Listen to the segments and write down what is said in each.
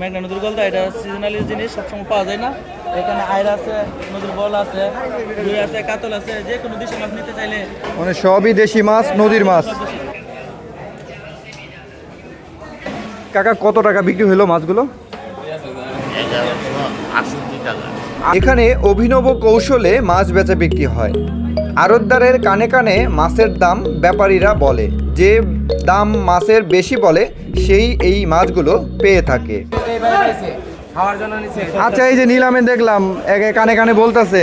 মেঘনা নদীর গলদা এটা সিজনালি জিনিস সবসময় পাওয়া যায় না। এখানে আয়রা আছে নদীর বল আছে রুই আছে কাতল আছে যে কোনো দেশি মাছ নিতে চাইলে মানে সবই দেশি মাছ নদীর মাছ। কাকা কত টাকা বিক্রি হলো মাছগুলো? এখানে অভিনব কৌশলে মাছ বেচা বিক্রি হয়। আড়তদারের কানে কানে মাছের দাম ব্যাপারীরা বলে। যে দাম মাছের বেশি বলে সেই এই মাছগুলো পেয়ে থাকে। আচ্ছা এই যে নিলামে দেখলাম একে কানে কানে বলতেছে।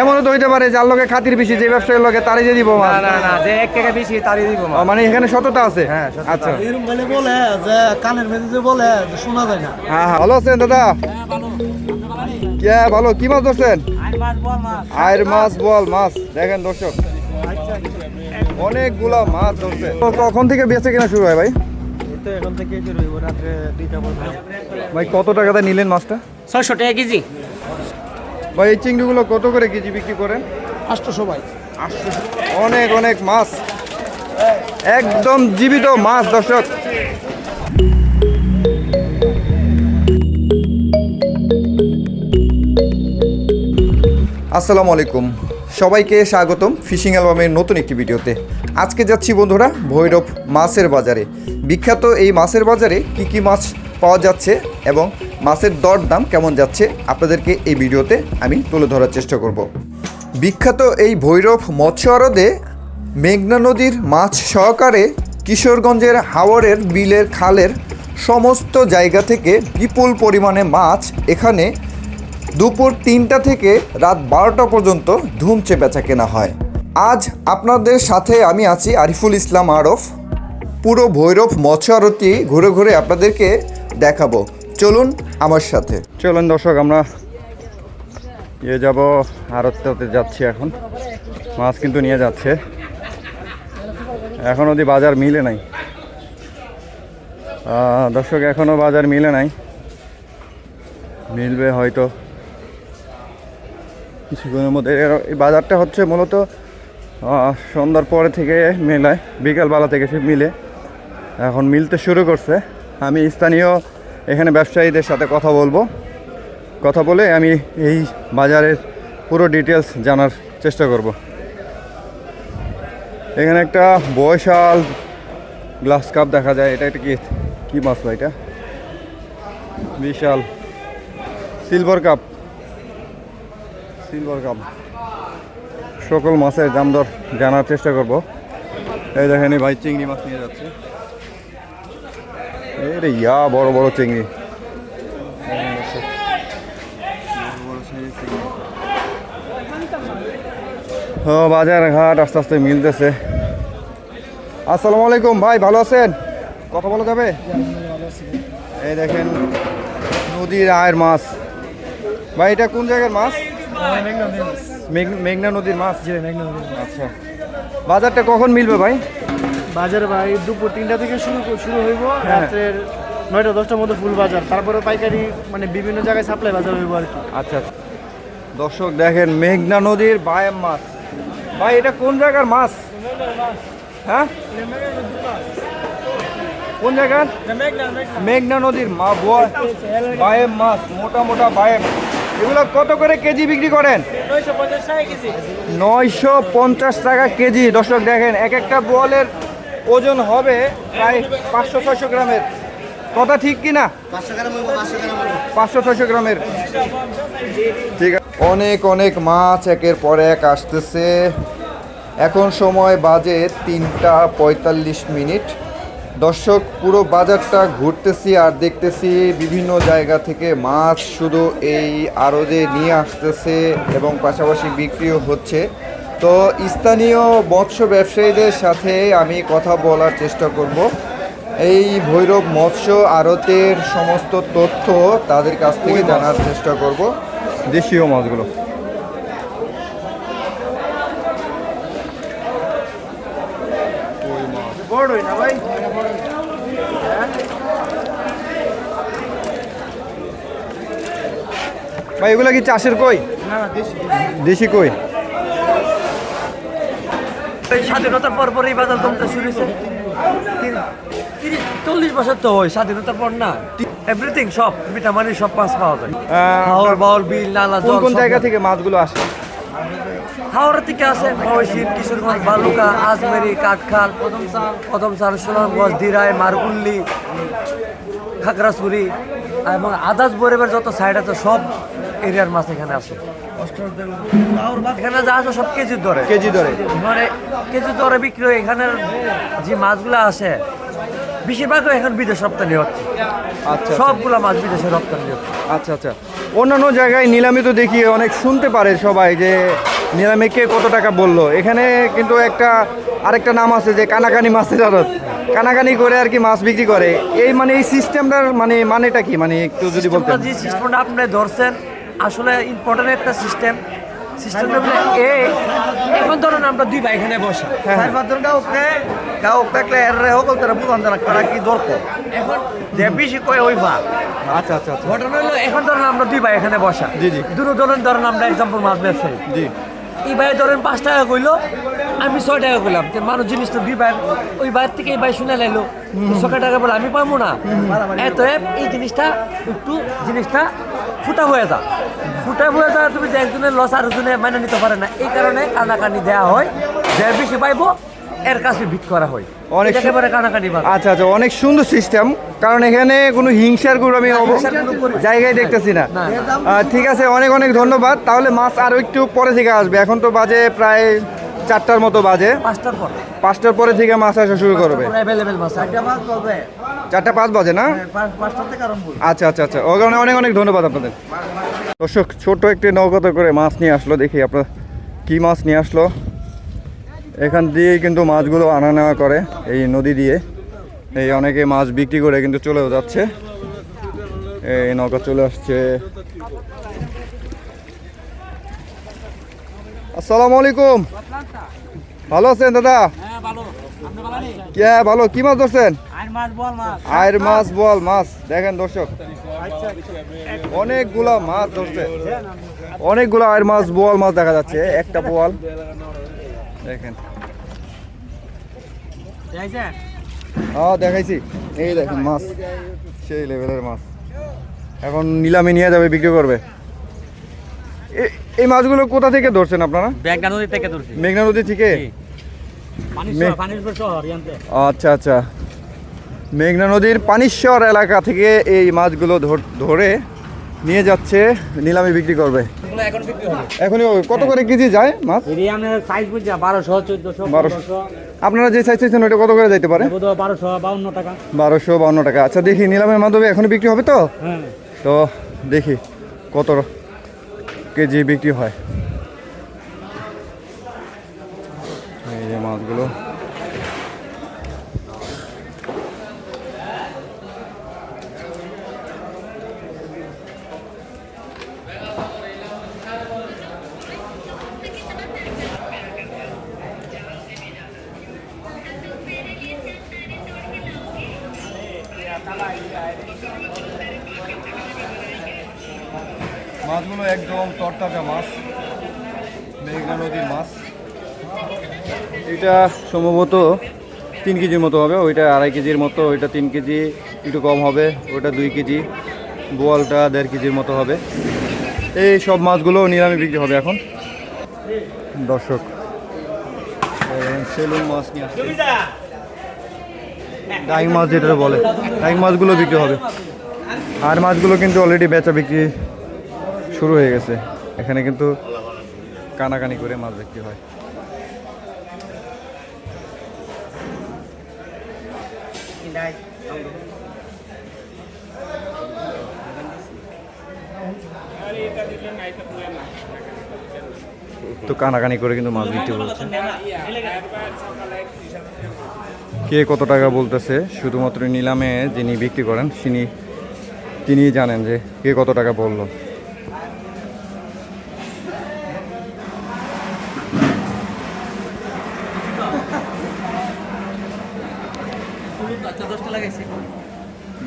এমনও তো হইতে পারে যার লগে খাতির বেশি যে ব্যবসায়ীর লোকে তারই যে দিব মাছ। না না যে এক টাকা বেশি তারই দিব মানে এখানে সততা আছে? হ্যাঁ, আচ্ছা। এরকম বলে বলে যে কানের মেঝে যে বলে যে শোনা যায় না। হ্যাঁ হ্যাঁ ভালো আছেন দাদা? কে ভালো? কি মাছ ধরছেন? আয়ের মাছ। বল মাছ। দেখেন দর্শক অনেকগুলা মাছ ধরছে। কখন থেকে বেঁচে কেনা শুরু হয় ভাই? তো এখন থেকে শুরু হইব রাত্রে দুইটা পর্যন্ত। ভাই কত টাকাতে নিলেন মাছটা? ছয়শো টাকা কেজি। ভাই এই চিংড়িগুলো কত করে কেজি বিক্রি করেন? আটশো ভাই। অনেক অনেক মাছ। একদম জীবিত মাছ দর্শক। আসসালামু আলাইকুম। সবাইকে স্বাগতম ফিশিং অ্যালবামের নতুন একটি ভিডিওতে। আজকে যাচ্ছি বন্ধুরা ভৈরব মাছের বাজারে। বিখ্যাত এই মাছের বাজারে কি কি মাছ পাওয়া যাচ্ছে এবং মাছের দর দাম কেমন যাচ্ছে আপনাদেরকে এই ভিডিওতে আমি তুলে ধরার চেষ্টা করব। বিখ্যাত এই ভৈরব মৎস্য আরদে মেঘনা নদীর মাছ সহকারে কিশোরগঞ্জের হাওড়ের বিলের খালের সমস্ত জায়গা থেকে বিপুল পরিমাণে মাছ এখানে দুপুর তিনটা থেকে রাত বারোটা পর্যন্ত ধুমচে বেচা কেনা হয়। আজ আপনাদের সাথে আমি আছি আরিফুল ইসলাম আরফ। পুরো ভৈরব মৎস্য আরতি ঘুরে ঘুরে আপনাদেরকে দেখাবো। চলুন আমার সাথে। চলুন দর্শক, আমরা ইয়ে যাব আরতে যাচ্ছি এখন। মাছ কিন্তু নিয়ে যাচ্ছে। এখন অবধি বাজার মিলে নাই। দর্শক এখনও বাজার মিলে নাই। মিলবে হয়তো। কিছুক্ষণের মধ্যে। এই বাজারটা হচ্ছে মূলত সন্ধ্যার পরে থেকে মেলায়, বিকালবেলা থেকে সে মিলে। এখন মিলতে শুরু করছে। আমি স্থানীয় এখানে ব্যবসায়ীদের সাথে কথা বলব। কথা বলে আমি এই বাজারের পুরো ডিটেলস জানার চেষ্টা করব। এখানে একটা বয়সাল গ্লাস কাপ দেখা যায়। এটা একটা কি? কী মাছ ভাই এটা? বিশাল সিলভার কাপ সিলভার সকল মাছের দাম দর জানার চেষ্টা করব। এই দেখেন ভাই চিংড়ি মাছ নিয়ে যাচ্ছে। এই রে ইয়া, বড় বড় চিংড়ি। বাজার ঘাট আস্তে আস্তে মিলতেছে। আসসালামু আলাইকুম, ভাই ভালো আছেন? কথা বলা যাবে? এই দেখেন নদীর আয়ের মাছ। ভাই, এটা কোন জায়গার মাছ? মেঘনা নদীর মাছ যে মেঘনা নদীর আচ্ছা। বাজারটা কখন মিলবে ভাই? বাজার ভাই দুপুর তিনটা থেকে শুরু শুরু হইব হ্যাঁ। রাত্রের নয়টা দশটার মধ্যে ফুল বাজার। তারপরে পাইকারি মানে বিভিন্ন জায়গায় সাপ্লাই বাজার হইব আর কি। আচ্ছা আচ্ছা। দর্শক দেখেন মেঘনা নদীর বায়াম মাছ। ভাই এটা কোন জায়গার মাছ? হ্যাঁ? কোন জায়গার? মেঘনা নদীর মা বোয়া বায়েম মাছ মোটা মোটা বায়েম। এগুলো কত করে কেজি বিক্রি করেন? নয়শো পঞ্চাশ টাকা কেজি। দর্শক দেখেন এক একটা বলের ওজন হবে প্রায় পাঁচশো ছয়শো গ্রামের। কথা ঠিক কি না? পাঁচশো ছয়শো গ্রামের। ঠিক আছে। অনেক অনেক মাছ একের পর এক আসতেছে। এখন সময় বাজে তিনটা পঁয়তাল্লিশ মিনিট। দর্শক পুরো বাজারটা ঘুরতেছি আর দেখতেছি বিভিন্ন জায়গা থেকে মাছ শুধু এই আড়দে নিয়ে আসতেছে এবং পাশাপাশি বিক্রিও হচ্ছে। তো স্থানীয় মৎস্য ব্যবসায়ীদের সাথে আমি কথা বলার চেষ্টা করব। এই ভৈরব মৎস্য আড়তের সমস্ত তথ্য তাদের কাছ থেকে জানার চেষ্টা করব। দেশীয় মাছগুলো। ভাই এগুলো কি চাষের কই? দেশি। কই? স্বাধীনতার পর এই বাজার জমতে শুরু হয়েছে। চল্লিশ বছর তো হয় স্বাধীনতার পর না। এভরিথিং সব মিঠামানি সব মাছ পাওয়া যায়। হাওড় বাউল বিল নালা জল কোন জায়গা থেকে মাছগুলো আসে? হাওড়া থেকে আসে ময়মনসিংহ কিশোরগঞ্জ বালুকা আজমেরি কাঠখাল কদমসার সুনামগঞ্জ দিরাই মারকুল্লি খাগড়াছড়ি এবং আদাস বরেবের যত সাইড আছে সব এরিয়ার মাছ এখানে আসে এখানে যা আছে সব কেজির দরে। কেজি ধরে মানে কেজি দরে বিক্রি হয় এখানের যে মাছগুলো আসে বেশিরভাগ এখন বিদেশ রপ্তানি হচ্ছে। আচ্ছা সবগুলা মাছ বিদেশে রপ্তানি হচ্ছে। আচ্ছা আচ্ছা। অন্যান্য জায়গায় নিলামি তো দেখি অনেক শুনতে পারে সবাই যে নিলামে কে কত টাকা বলল। এখানে কিন্তু একটা আরেকটা নাম আছে যে কানাকানি মাছের আড়ত। কানাকানি করে আর কি মাছ বিক্রি করে। এই মানে এই সিস্টেমটার মানে মানেটা কি? মানে একটু যদি বলতেন। সিস্টেমটা যে সিস্টেমটা আপনি ধরছেন আসলে ইম্পর্টেন্ট একটা সিস্টেম সিস্টেমটা বলে এই এখন ধরুন আমরা দুই ভাই এখানে বসা। হ্যাঁ, গাঁও থাকলে এর হোক তারা বুঝান তারা কারা কি ধরতো এখন যে বেশি কয় ওই ভাগ। আচ্ছা আচ্ছা আচ্ছা। ঘটনা হলো এখন ধরেন আমরা দুই ভাই এখানে বসা। জি, জি। দুটো ধরেন ধরেন আমরা এক্সাম্পল মাছ ব্যবসায়ী জি। এই ভাই ধরেন পাঁচ টাকা কইলো আমি ছয় টাকা কইলাম। তো মানুষ তো দুই ভাই ওই ভাইয়ের থেকে এই ভাই শুনে লাইলো। ছয় টাকা বলে আমি পাবো না। এত এই জিনিসটা একটু জিনিসটা ফুটা হয়ে যা। ফুটা হয়ে যা তুমি যে একজনের লস আর একজনে মানে নিতে পারে না। এই কারণে কানাকানি দেওয়া হয়। যে বেশি পাইবো এর কাছে ভিট করা হয়। অনেক একেবারে কানাকানি আচ্ছা আচ্ছা অনেক সুন্দর সিস্টেম কারণ এখানে কোনো হিংসারগুলো আমি জায়গায় দেখতেছি না। না, ঠিক আছে অনেক অনেক ধন্যবাদ। তাহলে মাছ আরও একটু পরে থেকে আসবে। এখন তো বাজে প্রায় চারটার মতো বাজে। পাঁচটার পর। পাঁচটার পরে থেকে মাছ আসা শুরু করবে। অ্যাভেলেবেল মাছ একটা মাছ পাবে চারটা পাঁচ বাজে না? আরম্ভ আচ্ছা আচ্ছা আচ্ছা। ওই কারণে অনেক অনেক ধন্যবাদ আপনাদের। দর্শক ছোট একটি নৌকাতে করে মাছ নিয়ে আসলো। দেখি আপনার কি মাছ নিয়ে আসলো। এখান দিয়েই কিন্তু মাছগুলো আনা নেওয়া করে এই নদী দিয়ে। এই অনেকে মাছ বিক্রি করে কিন্তু চলেও যাচ্ছে। এই নৌকা চলে আসছে আসসালামু আলাইকুম। ভালো আছেন দাদা? কে ভালো? কি মাছ ধরছেন? আয়ের মাছ বল মাছ। দেখেন দর্শক অনেকগুলা মাছ ধরছে। অনেকগুলো আয়ের মাছ বোয়াল মাছ দেখা যাচ্ছে। একটা বোয়াল দেখেন। হ্যাঁ দেখাইছি। এই দেখেন মাছ। সেই লেভেলের মাছ। এখন নিলামে নিয়ে যাবে বিক্রি করবে। এই মাছগুলো কোথা থেকে ধরছেন আপনারা? ব্যাংকা নদী থেকে ধরছি। মেঘনা নদী থেকে? আচ্ছা আচ্ছা। মেঘনা নদীর পানিশ্বর এলাকা থেকে এই মাছগুলো ধর- ধরে নিয়ে যাচ্ছে নিলামে বিক্রি করবে। এখন বিক্রি হবে। এখনই কত করে কেজি যায় মাছ? বারোশো চোদ্দশো বারোশো। আপনারা যে সাইজ চাইছেন ওটা কত করে যাইতে পারে? বারোশো বাউন্ন টাকা। বারোশো বাউন্ন টাকা। আচ্ছা দেখি নিলামের মাধ্যমে এখনই বিক্রি হবে তো? হ্যাঁ। তো দেখি কত কেজি বিক্রি হয়। এই যে মাছগুলো। মাছগুলো একদম তরতাজা মাছ মেঘনা নদীর মাছ। এটা সম্ভবত তিন কেজির মতো হবে ওইটা আড়াই কেজির মতো ওইটা তিন কেজি একটু কম হবে ওইটা দুই কেজি বোয়ালটা দেড় কেজির মতো হবে। এই সব মাছগুলো নিলামে বিক্রি হবে এখন। দর্শক সেলুন মাছ নিয়ে আসছে। ডাইং মাছ যেটা বলে ডাইং মাছগুলো বিক্রি হবে। আর মাছগুলো কিন্তু অলরেডি বেচা বিক্রি শুরু হয়ে গেছে। এখানে কিন্তু কানাকানি করে মাছ বিক্রি হয়। তো কানাকানি করে কিন্তু মাছ বিক্রি করছে কে কত টাকা বলতেছে? শুধুমাত্র নিলামে যিনি বিক্রি করেন তিনি তিনি জানেন যে কে কত টাকা বলল।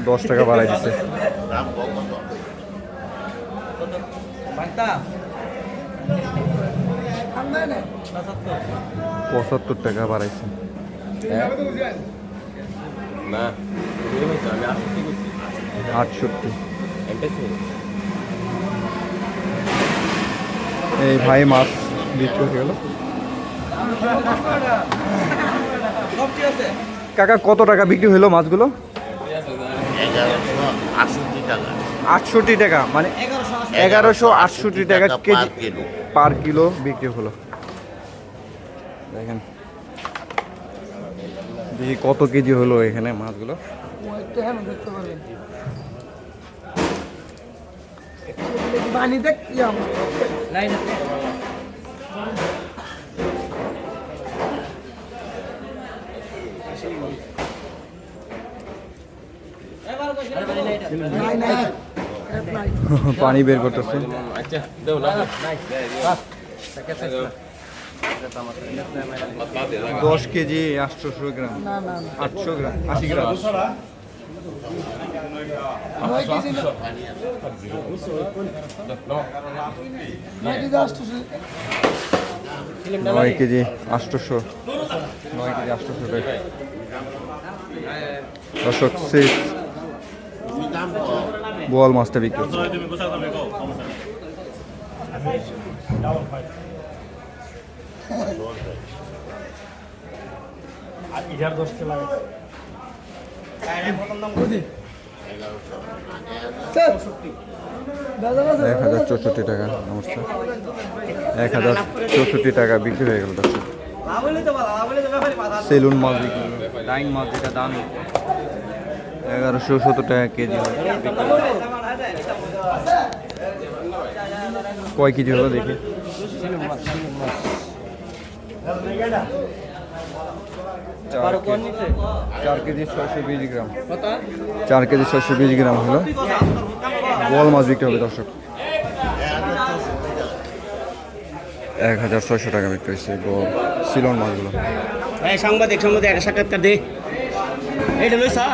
দশ টাকা বাড়াই দিচ্ছে পঁচাত্তর টাকা বাড়াইছে। আটষট্টি এই ভাই মাছ বিক্রি হয়ে গেল। কাকা কত টাকা বিক্রি হলো মাছগুলো? আটষট্টি টাকা। আটষট্টি টাকা মানে এগারোশো আটষট্টি টাকা কেজি পার কিলো। বিক্রি হলো। দেখেন। দেখি কত কেজি হলো এখানে মাছগুলো। নাই না পানি বের করতেছে। দশ কেজি আটশোশো গ্রাম। আটশো গ্রাম, আশি গ্রাম। নয় কেজি আটশোশো, নয় কেজি আটশোশো দর্শক শেষ বোয়াল মাছটা বিক্রি এক হাজার চৌষট্টি টাকা, নমস্কার। এক হাজার চৌষট্টি টাকা বিক্রি হয়ে গেল সেলুন মাছ বিক্রি। ডাইং মাছ যেটা দামি। এগারোশো সত্তর টাকা কেজি। কয় কেজি হলো দেখি। চার কেজি। ছয়শো বিশ গ্রাম। চার কেজি ছয়শো বিশ গ্রাম হলো। বল মাছ বিক্রি হবে দর্শক। এক হাজার ছয়শো টাকা বিক্রি হয়েছে বল সিলন মাছগুলো। সাংবাদিক সাংবাদিক একটা সাক্ষাৎকার দে। এইটা লইছা।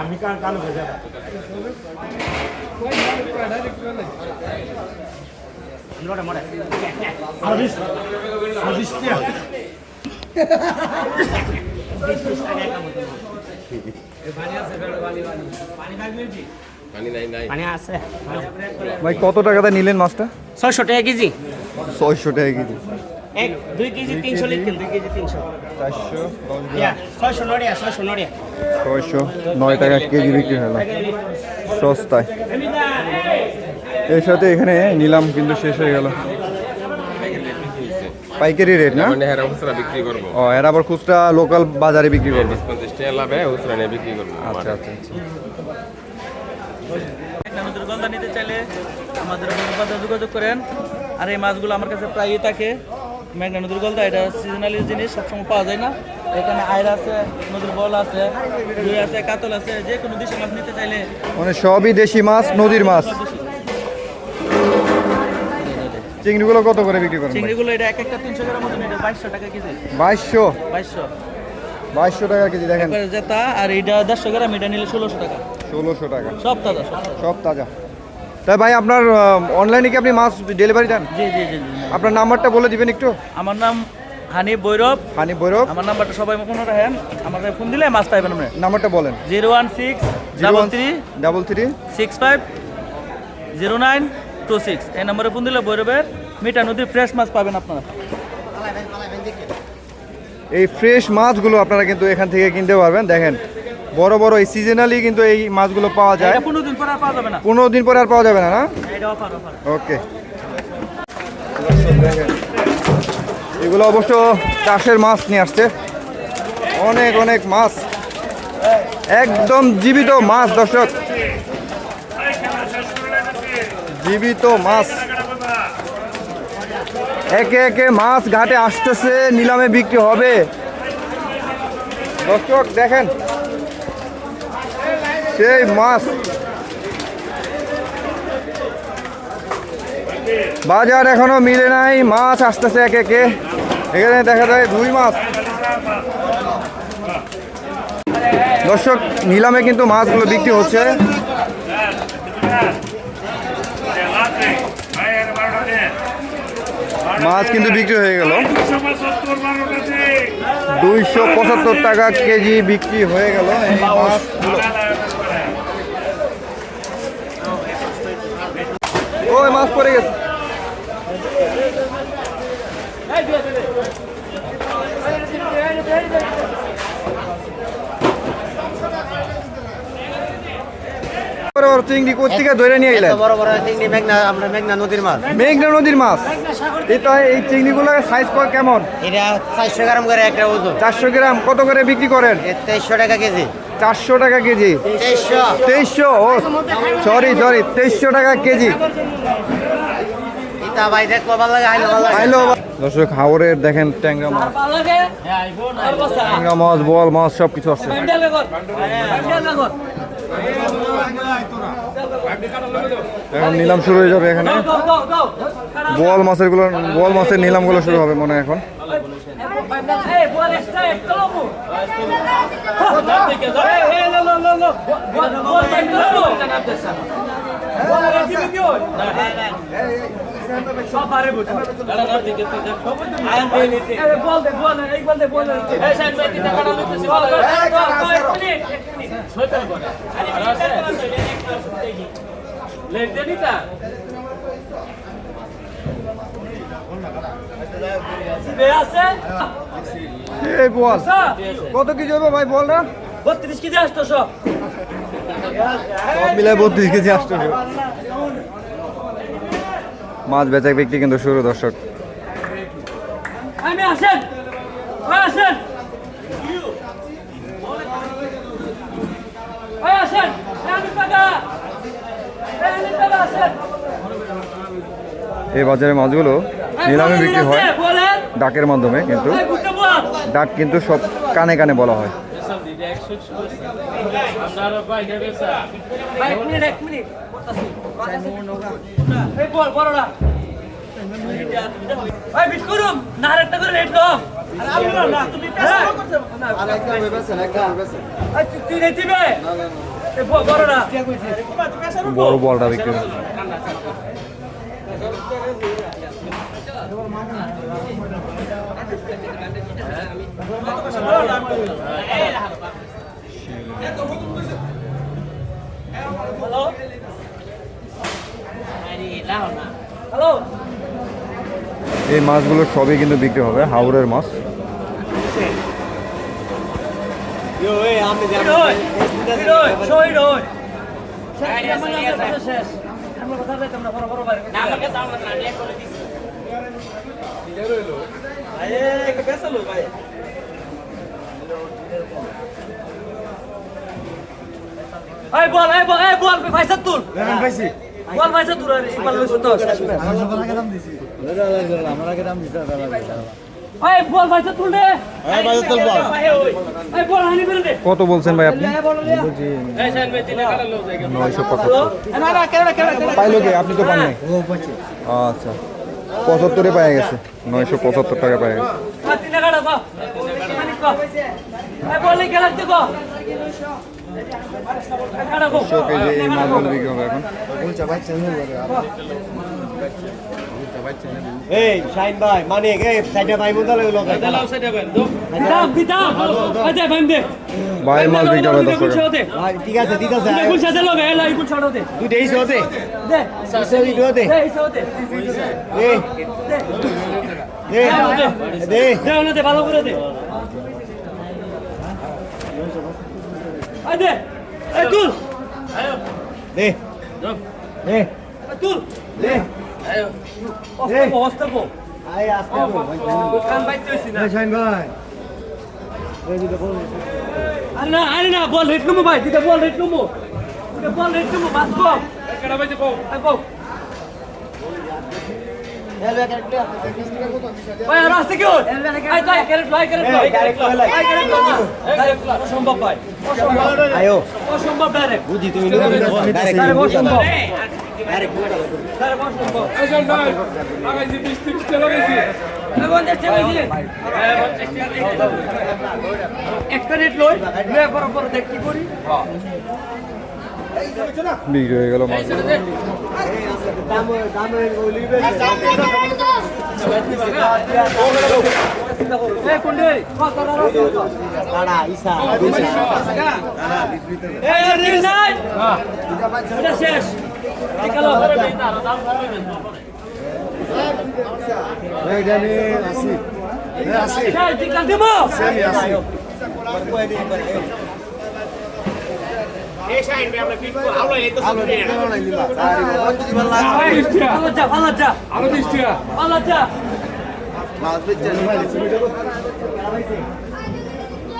আমি কান কান ভেজা আবিস আবিস কি পানি আছে ভাই কত টাকাতে নিলেন মাছটা? ছয়শো টাকা কেজি। ছয়শো টাকা কেজি। এক দুই কেজি তিনশো লিখতেন দুই কেজি তিনশো। চারশো ছয়শো নড়িয়া ছয়শো নড়িয়া। ছয়শো নয় টাকা কেজি বিক্রি হলো সস্তায়। এর সাথে এখানে নিলাম কিন্তু শেষ হয়ে গেল। পাইকারি রেট না? মানে হ্যাঁ খুচরা বিক্রি করব। ও এর আবার খুচরা লোকাল বাজারে বিক্রি করবে। পঞ্চাশ টাকা লাভে খুচরা নিয়ে বিক্রি করব। আচ্ছা আচ্ছা আচ্ছা। নদীর গলদা নিতে চাইলে আমাদের বাজার যোগাযোগ করেন। আর এই মাছগুলো আমার কাছে প্রায়ই থাকে। মেঘনা নদীর গলদা এটা সিজনালি জিনিস সবসময় পাওয়া যায় না। এখানে আয়রা আছে নদীর বল আছে রুই আছে কাতল আছে যে কোনো দেশি মাছ নিতে চাইলে মানে সবই দেশি মাছ নদীর মাছ। চিংড়িগুলো কত করে বিক্রি করেন চিংড়িগুলো এটা এক একটা তিনশো গ্রাম মতন এটা বাইশশো টাকা কেজি। বাইশশো? বাইশশো। বাইশশো টাকা কেজি দেখেন। জেতা আর এটা দেড়শো গ্রাম এটা নিলে ষোলোশো টাকা। ষোলোশো টাকা। সব তাজা সব তাজা। তাই ভাই আপনার অনলাইনে কি আপনি মাছ ডেলিভারি দেন? জি জি জি আপনার নাম্বারটা বলে দিবেন একটু? আমার নাম হানিফ বৈরব। হানি বৈরব। আমার নাম্বারটা সবাই মনে রাখেন। আমার ফোন দিলে মাছ পাইবেন আপনি। নাম্বারটা বলেন। Zero one six double three double three. Six five zero nine two six এই নম্বরে ফোন দিলে বৈরবের মিঠা নদীর ফ্রেশ মাছ পাবেন আপনারা। এই ফ্রেশ মাছগুলো আপনারা কিন্তু এখান থেকে কিনতে পারবেন। দেখেন বড় বড় এই সিজনালি কিন্তু এই মাছগুলো পাওয়া যায়। পনেরো দিন পর আর পাওয়া যাবে না। পনেরো দিন পরে আর পাওয়া যাবে না না? ওকে এগুলো অবশ্য চাষের মাছ নিয়ে আসছে। অনেক অনেক মাছ। একদম জীবিত মাছ দর্শক। জীবিত মাছ। একে একে মাছ ঘাটে আসতেছে, নিলামে বিক্রি হবে। দর্শক, দেখেন, সেই মাছ। বাজার এখনও মিলে নাই, মাছ আসতেছে একে একে। এখানে দেখা যায় দুই মাছ। দর্শক, নিলামে কিন্তু মাছগুলো বিক্রি হচ্ছে। মাছ কিন্তু বিক্রি হয়ে গেল। দুইশো পঁচাত্তর টাকা কেজি বিক্রি হয়ে গেল ওই মাছ পড়ে গেছে। বড় বড় চিংড়ি কোথেকে ধরে নিয়ে বড় বড় চিংড়ি মেঘনা আমরা মেঘনা নদীর মাছ। মেঘনা নদীর মাছ। এটা এই চিংড়িগুলোর সাইজ কেমন? এটা গ্রাম করে একটা ওজন। চারশো গ্রাম। কত করে বিক্রি করেন? তেইশশো টাকা কেজি। চারশো টাকা কেজি। তেইশশো। ও সরি সরি তেইশশো টাকা কেজি। দর্শক হাওরের দেখেন ট্যাংরা মাছ। ট্যাংরা মাছ বল মাছ সব কিছু আছে এখন নিলাম শুরু হয়ে যাবে এখানে। গো মাছেরগুলো বল মাছের নিলামগুলো শুরু হবে মনে এখন। কত কেজি হবে ভাই বল না বত্রিশ কেজি আসতো সব মিলাই বত্রিশ কেজি আসতো মাছ বেচা বিক্রি কিন্তু শুরু দর্শক। এই বাজারে মাছগুলো নিলামে বিক্রি হয় ডাকের মাধ্যমে কিন্তু। ডাক কিন্তু সব কানে কানে বলা হয়। এক মিনিট এক মিনিট। ভাই বিট করুম। না আর একটা করে রেট দাও বড়রা বড় বলটা বিক্রি হয়। Hello hello? এই মাছগুলো সবই কিন্তু বিক্রি হবে হাওড়ের মাছ। শহীদ হই শেষ আমরা কথা যাইতাম আমরা বড় বড় বাইরে এই বল এই বল এই বল তুল পাইছি তুল আর এই তুল। বল দে। কত বলছেন ভাই আপনি? নয়শো পাইলো কি? আপনি তো পান নাই আচ্ছা। পঁচাত্তরে পাওয়া গেছে। নয়শো পঁচাত্তর টাকা পাওয়া গেছে। কো। এই মাছগুলো বিক্রি হবে এখন। এই শাইন ভাই মানিক এই সাইডে ভাই মতো লাগল দিতাম দিতাম এই দে ভাই দে। বাইরের মাছ বিক্রি হবে দশ টাকা দে ভাই ঠিক আছে ঠিক আছে। গুল সাথে লগে এলা গুল ছাড়ো দে। দুইটা ইস হতে দে। ইস দুইটা হতে দে। ইসো দে দে দে। দে। দে ওনা দে ভালো করে দে। I they. এই তুল। দে। দে এই তুল। দে। না আরে না আরে না বল রেট কমো ভাই দিতে বল রেট দিতে বল রেট কমো বাস কম কেডা ভাই আর আসতে বুঝি তুমি একটা রেট লই বড় দেখ কি বিক্রি হয়ে গেল মাছ শেষ এই শাইন ভাই আমরা পিট আলো এই তো শুনে পাল্লা পাল্লা যা আরও দৃষ্টিয়া পাল্লা যা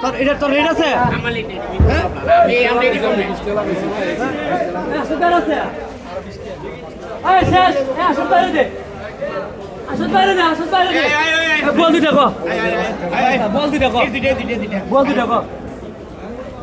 তোর এটা তোর রেট আছে বল দুটা বল দুটা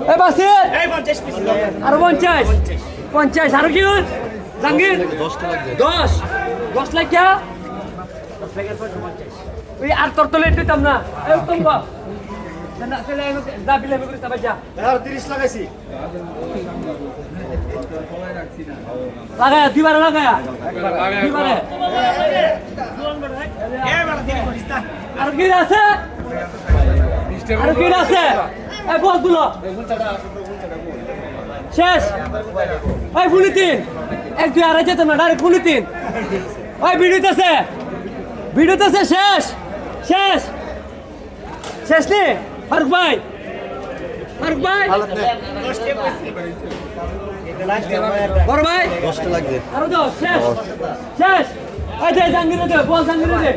কথা কই বিশটিয়া বাসে। এই 50 পিস। আর পঞ্চাশ। পঞ্চাশ। আর কি লাগবে দশ। দশ লাখ কে? ওই আর তোর তলে দিতাম না। এই উত্তম বাপ। লাগায়া দিবারে লাগায়া। আর কি আছে? আর কি আছে? এই বল তুলো শেষ। ওই ফুলি তিন এক দুই আড়াই যেতাম না ডাইরেক্ট ফুলি তিন ওই ভিডিওতেছে ভিডিওতেছে শেষ। শেষ। শেষ নে ফারুক ভাই। ফারুক ভাই। বড় ভাই। দশটা লাগবে আরও দশ শেষ। শেষ। এই যে জাঙ্গিরে দে বল জাঙ্গিরে দে।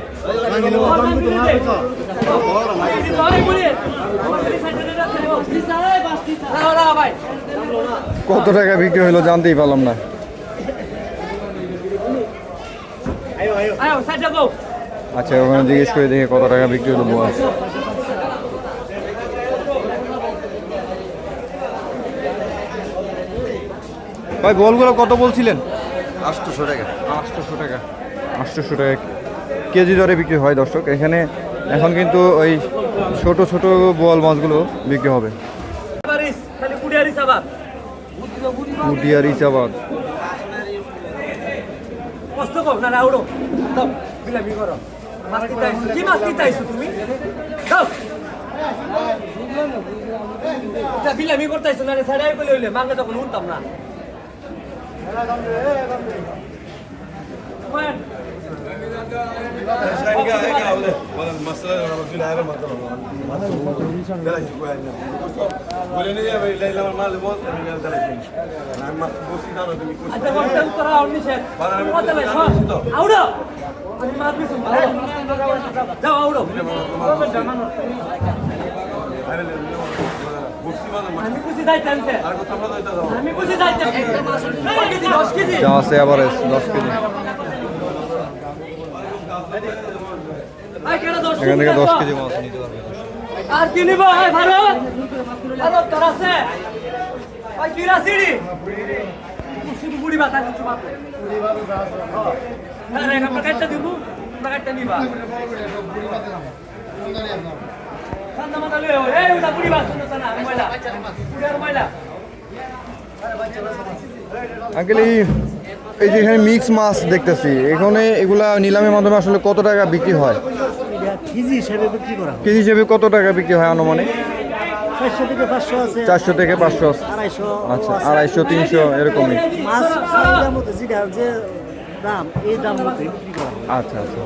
বল জাঙ্গিরে দে। কত টাকা বিক্রি হলো জানতেই পারলাম না। আচ্ছা ওখানে জিজ্ঞেস করে দেখি কত টাকা বিক্রি হলো বোয়া। ভাই বলগুলো কত বলছিলেন? আটশোশো টাকা। আটশোশো টাকা। আটশোশো টাকা কেজি দরে বিক্রি হয় দর্শক। এখানে এখন কিন্তু ওই ছোট ছোট বল মাছগুলো বিক্রি হবে। বারিস খালি কুড়িয়ারিস আবার মুটিয়ার কষ্ট কর না না বিলামি না বলে তখন উঠতাম না যাও আউড়ো যা আছে এভারেজ দশ কেজি এখান থেকে দশ? কেজি মাছ নিতে পারবে আর কি নিব? ভারত ভারত তোর আছে। ওই কিরা সিড়ি। শুধু বুড়ি মাথা কিছু মাত্র না না আমরা কাটটা দিব। আমরা কাটটা নিবা। সান্দা মাথা লয়ে এই উদা বুড়ি মাছ শুনছ না ময়লা। বুড়ি আর ময়লা। আঙ্কেল এই যে এখানে মিক্স মাছ দেখতেছি এখানে এগুলা নিলামের মাধ্যমে আসলে কত টাকা বিক্রি হয়? কেজি হিসেবে বিক্রি করা কেজি হিসেবে কত টাকা বিক্রি হয় আনুমানিক? চারশো থেকে পাঁচশো আচ্ছা আড়াইশো তিনশো এরকমই। আচ্ছা আচ্ছা।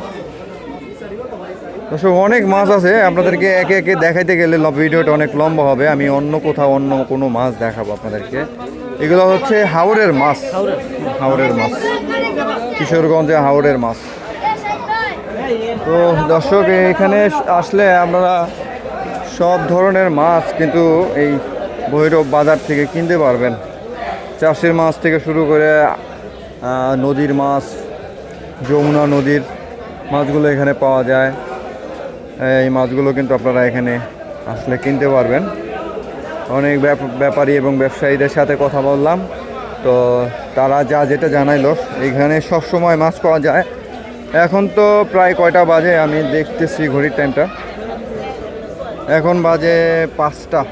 দর্শক অনেক মাছ আছে। আপনাদেরকে একে একে দেখাইতে গেলে ভিডিওটা অনেক লম্বা হবে। আমি অন্য কোথাও অন্য কোনো মাছ দেখাবো আপনাদেরকে। এগুলো হচ্ছে হাওড়ের মাছ। হাওড়ের মাছ। কিশোরগঞ্জে হাওড়ের মাছ। তো দর্শক, এখানে আসলে আপনারা সব ধরনের মাছ কিন্তু এই ভৈরব বাজার থেকে কিনতে পারবেন। চাষের মাছ থেকে শুরু করে নদীর মাছ, যমুনা নদীর মাছগুলো এখানে পাওয়া যায়। এই মাছগুলো কিন্তু আপনারা এখানে আসলে কিনতে পারবেন। অনেক ব্যাপ- ব্যাপারী এবং ব্যবসায়ীদের সাথে কথা বললাম। তো তারা যা যেটা জানাইলো, এখানে সব সময় মাছ পাওয়া যায়। এখন তো প্রায় কয়টা বাজে, আমি দেখতেছি ঘড়ির টাইমটা। এখন বাজে পাঁচটা।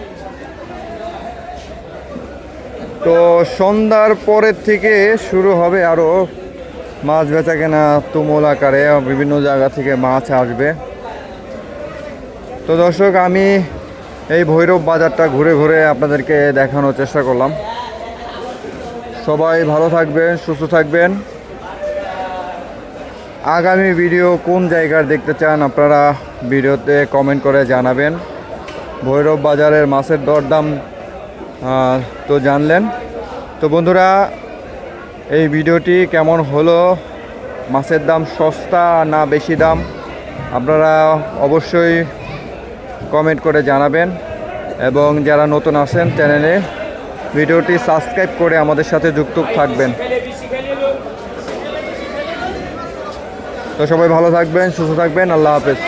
তো সন্ধ্যার পরের থেকে শুরু হবে আরও মাছ বেচা কেনা তুমুল আকারে, বিভিন্ন জায়গা থেকে মাছ আসবে। তো দর্শক, আমি এই ভৈরব বাজারটা ঘুরে ঘুরে আপনাদেরকে দেখানোর চেষ্টা করলাম। সবাই ভালো থাকবেন, সুস্থ থাকবেন। আগামী ভিডিও কোন জায়গার দেখতে চান আপনারা ভিডিওতে কমেন্ট করে জানাবেন। ভৈরব বাজারের মাছের দরদাম তো জানলেন। তো বন্ধুরা, এই ভিডিওটি কেমন হলো? মাছের দাম সস্তা না বেশি দাম? আপনারা অবশ্যই কমেন্ট করে জানাবেন এবং যারা নতুন আসেন চ্যানেলে ভিডিওটি সাবস্ক্রাইব করে আমাদের সাথে যুক্ত থাকবেন। তো সবাই ভালো থাকবেন, সুস্থ থাকবেন, আল্লাহ হাফেজ।